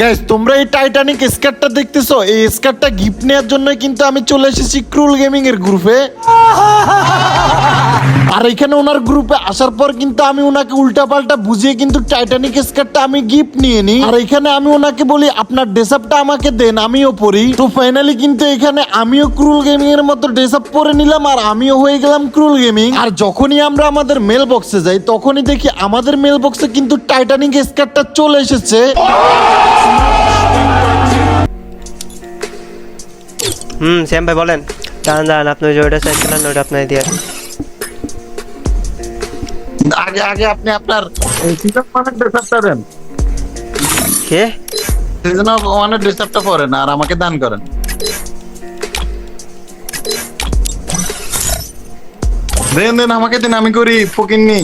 Guys তোমরা এই Titanic স্কার্টটা দেখতেছো? এই স্কার্টটা গিফট নেওয়ার জন্য কিন্তু আমি চলে এসেছি ক্রুল গেমিং এর গ্রুপে আর এখানে ওনার গ্রুপে আসার পর কিন্তু আমি ওনাকে উল্টা পাল্টা বুঝিয়ে কিন্তু টাইটানিক স্কার্টটা আমি গিফট নিয়ে নিই। আর এখানে আমি ওনাকে বলি, আপনার ড্রেস আপটা আমাকে দেন, আমিও পরি। তো ফাইনালি কিন্তু এখানে আমিও ক্রুল গেমিং এর মতো ড্রেস আপ পরে নিলাম আর আমিও হয়ে গেলাম ক্রুল গেমিং আর যখনই আমরা আমাদের মেল বক্সে যাই, তখনই দেখি আমাদের মেল বক্সে কিন্তু টাইটানিক স্কার্টটা চলে এসেছে। হুম শ্যাম ভাই বলেন। দাঁড়ান দাঁড়ান আপনি যে ওইটা চাইছিলেন ওইটা আপনার দিয়ে। আগে আগে আপনি আপনার সিজন ওয়ানের ড্রেস দেন। কে? সিজন ওয়ানের ড্রেস আপটা পরেন আর আমাকে দান করেন। দেন দেন আমাকে দিন আমি করি ফকিন নি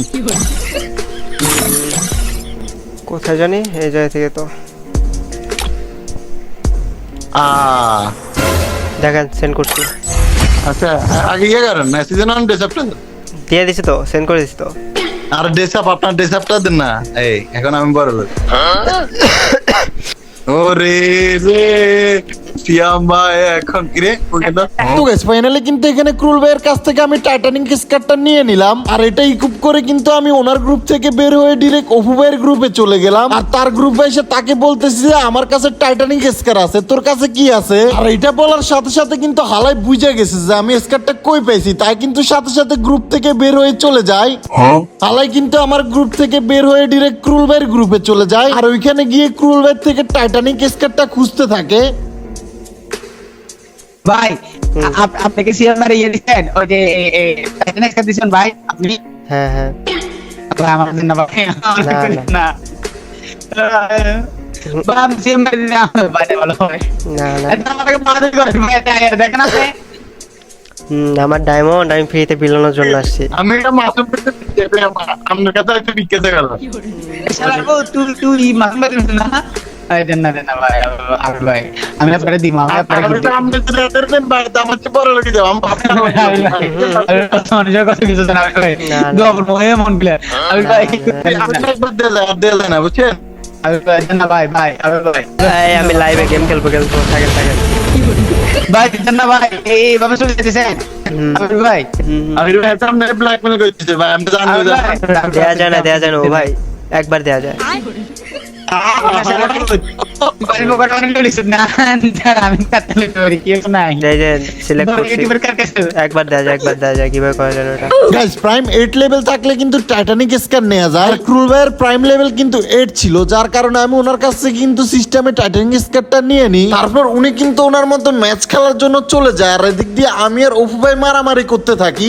কোথায় জানি? এই জায়গা থেকে তো। আ দেখেন সেন্ড করছি। আচ্ছা আগে ইয়ে করেন না সিজন অন দেন। দিয়ে দিছি তো সেন্ড করে দিছি তো। আর ড্রেস আপ আপনার ড্রেস আপটা দেন না। এই এখন আমি বড় লোক ওরে রে। সিয়াম ভাই এখন কি রে তো ফাইনালি কিন্তু এখানে ক্রুল ভাইয়ের কাছ থেকে আমি টাইটানিক স্কার্টটা নিয়ে নিলাম আর এটা ইকুপ করে কিন্তু আমি ওনার গ্রুপ থেকে বের হয়ে ডিরেক্ট অপু ভাইয়ের গ্রুপে চলে গেলাম। আর তার গ্রুপে এসে তাকে বলতেছি যে আমার কাছে টাইটানিক স্কার আছে তোর কাছে কি আছে? আর এটা বলার সাথে সাথে কিন্তু হালাই বুঝে গেছে যে আমি স্কারটা কই পাইছি? তাই কিন্তু সাথে সাথে গ্রুপ থেকে বের হয়ে চলে যায়। হালাই কিন্তু আমার গ্রুপ থেকে বের হয়ে ডিরেক্ট ক্রুল ভাইয়ের গ্রুপে চলে যায়। আর ওইখানে গিয়ে ক্রুল ভাইয়ের থেকে টাইটানিক স্কারটা খুঁজতে থাকে। ভাই আপ- আপনাকে সিএম মারে ইয়ে দিচ্ছেন? ওই যে টাইটানিক দিচ্ছেন ভাই আপনি? হ্যাঁ হ্যাঁ। আমার জন্য না, আমার ডায়মন্ড আমি ফ্রিতে বিলানোর জন্য আসছি। আমি এটা মাসুম কাছে একটু বিজ্ঞাসা গেল। তুই তুই না? দেন না দেন না ভাই আর ভাই আমি আপনাকে দিম আমি আপনাকে আমি তো আপনি যদি এদের দেন ভাই তো আমার বড় লোকই যাও আমি মানুষের কথা কিছু জানা ভাই না, না। দোয়া করব হে মন প্লেয়ার আমি ভাই আপনি একবার বুঝছেন ভাই ভাই ভাই আমি লাইভে গেম খেলব খেলব থাকেন থাকেন ভাই দেন না ভাই চলে যেতেছেন ভাই হুম, ভাই তো ব্ল্যাকমেল করতেছে ভাই আমি জানি দেয়া যায় না দেয়া যায় না ও ভাই একবার দেয়া যায় একবার দেয়া যায় একবার দেয়া যায় কীভাবে করা যায় ওটা গাইস প্রাইম 8 লেভেল থাকলে কিন্তু টাইটানিক স্ক্যান নেওয়া যায়। আর ক্রুল প্রাইম লেভেল কিন্তু 8 ছিল, যার কারণে আমি ওনার কাছ থেকে কিন্তু সিস্টেমে টাইটানিক স্ক্যানটা নিয়ে নিই। তারপর উনি কিন্তু ওনার মতো ম্যাচ খেলার জন্য চলে যায়। আর এদিক দিয়ে আমি আর অপু ভাই মারামারি করতে থাকি।